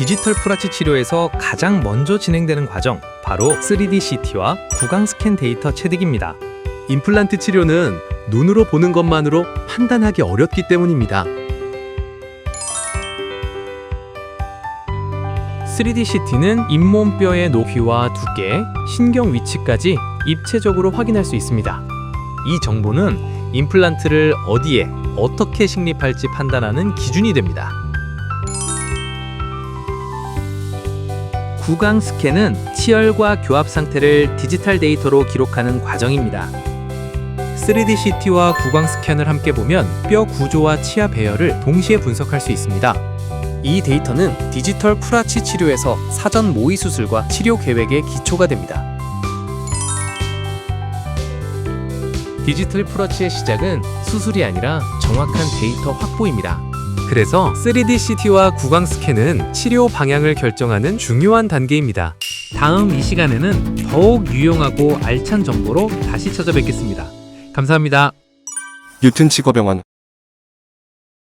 디지털 프라치 치료에서 가장 먼저 진행되는 과정 바로 3D CT와 구강 스캔 데이터 체득입니다. 임플란트 치료는 눈으로 보는 것만으로 판단하기 어렵기 때문입니다. 3D CT는 잇몸뼈의 높이와 두께, 신경 위치까지 입체적으로 확인할 수 있습니다. 이 정보는 임플란트를 어디에 어떻게 식립할지 판단하는 기준이 됩니다. 구강 스캔은 치열과 교합 상태를 디지털 데이터로 기록하는 과정입니다. 3D CT와 구강 스캔을 함께 보면 뼈 구조와 치아 배열을 동시에 분석할 수 있습니다. 이 데이터는 디지털 프라치 치료에서 사전 모의 수술과 치료 계획의 기초가 됩니다. 디지털 프라치의 시작은 수술이 아니라 정확한 데이터 확보입니다. 그래서 3D CT와 구강 스캔은 치료 방향을 결정하는 중요한 단계입니다. 다음 이 시간에는 더욱 유용하고 알찬 정보로 다시 찾아뵙겠습니다. 감사합니다. 뉴튼 치과병원